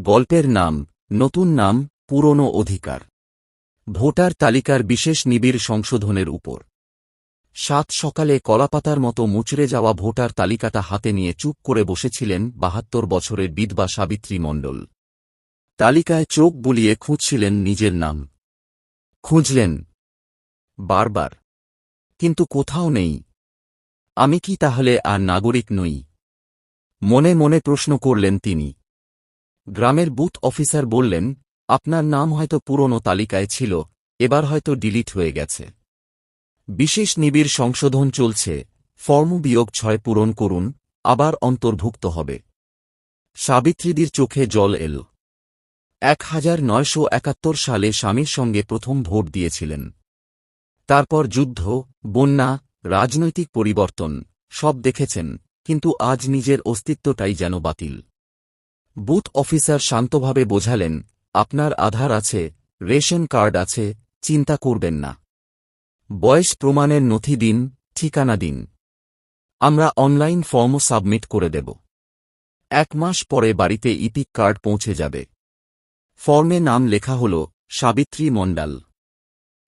গল্পের নাম, নতুন নাম, পুরনো অধিকার। ভোটার তালিকার বিশেষ নিবিড় সংশোধনের উপর। সাত সকালে কলাপাতার মতো মুচড়ে যাওয়া ভোটার তালিকাটা হাতে নিয়ে চুপ করে বসেছিলেন বাহাত্তর বছরের বিধবা সাবিত্রী মণ্ডল। তালিকায় চোখ বুলিয়ে খুঁজছিলেন নিজের নাম। খুঁজলেন। বারবার। কিন্তু কোথাও নেই। আমি কি তাহলে আর নাগরিক নই? মনে মনে প্রশ্ন করলেন তিনি। গ্রামের বুথ অফিসার বললেন, আপনার নাম হয়তো পুরনো তালিকায় ছিল, এবার হয়তো ডিলিট হয়ে গেছে। বিশেষ নিবিড় সংশোধন চলছে ফর্ম বিয়োগ ছয় পূরণ করুন, আবার অন্তর্ভুক্ত হবে। সাবিত্রীদির চোখে জল এল। এক হাজার নয়শো একাত্তর সালে স্বামীর সঙ্গে প্রথম ভোট দিয়েছিলেন। তারপর যুদ্ধ, বন্যা, রাজনৈতিক পরিবর্তন, সব দেখেছেন, কিন্তু আজ নিজের অস্তিত্বটাই যেন বাতিল। বুথ অফিসার শান্তভাবে বোঝালেন, আপনার আধার আছে, রেশন কার্ড আছে, চিন্তা করবেন না। বয়স প্রমাণের নথি দিন, ঠিকানা দিন। আমরা অনলাইন ফর্মও সাবমিট করে দেব। এক মাস পরে বাড়িতে ইপিক কার্ড পৌঁছে যাবে। ফর্মে নাম লেখা হল, সাবিত্রী মণ্ডাল।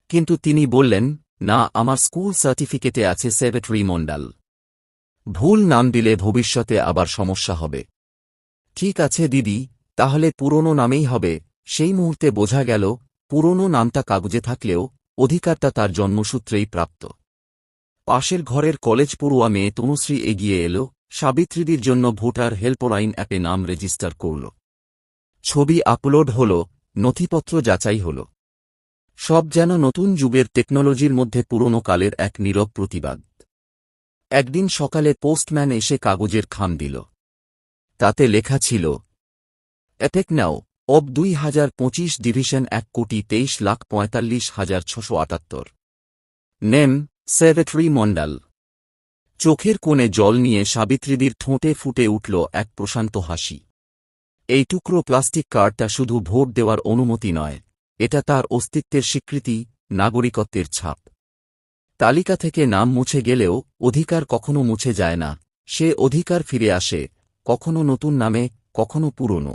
কিন্তু তিনি বললেন, না, আমার স্কুল সার্টিফিকেটে আছে সেক্রেটারি মণ্ডাল। ভুল নাম দিলে ভবিষ্যতে আবার সমস্যা হবে। ঠিক আছে দিদি, তাহলে পুরনো নামেই হবে। সেই মুহূর্তে বোঝা গেল, পুরনো নামটা কাগজে থাকলেও অধিকারটা তার জন্মসূত্রেই প্রাপ্ত। পাশের ঘরের কলেজ পড়ুয়া মেয়ে তনুশ্রী এগিয়ে এল, সাবিত্রীদির জন্য ভোটার হেল্পলাইন অ্যাপে নাম রেজিস্টার করল। ছবি আপলোড হল, নথিপত্র যাচাই হল। সব যেন নতুন যুগের টেকনোলজির মধ্যে পুরনো কালের এক নীরব প্রতিবাদ। একদিন সকালে পোস্টম্যান এসে কাগজের খাম দিল। তাতে লেখা ছিল অ্যাটেক নাও, অব দুই হাজার পঁচিশ ডিভিশন এক কোটি তেইশ লাখ পঁয়তাল্লিশ হাজার ছশো আটাত্তর। নেম সেক্রেটারি মণ্ডাল চোখের কোণে জল নিয়ে সাবিত্রীদির ঠোঁটে ফুটে উঠল এক প্রশান্ত হাসি। এই টুকরো প্লাস্টিক কার্ডটা শুধু ভোট দেওয়ার অনুমতি নয়, এটা তার অস্তিত্বের স্বীকৃতি, নাগরিকত্বের ছাপ। তালিকা থেকে নাম মুছে গেলেও অধিকার কখনো মুছে যায় না, সে অধিকার ফিরে আসে কখনো নতুন নামে কখনো পুরনো।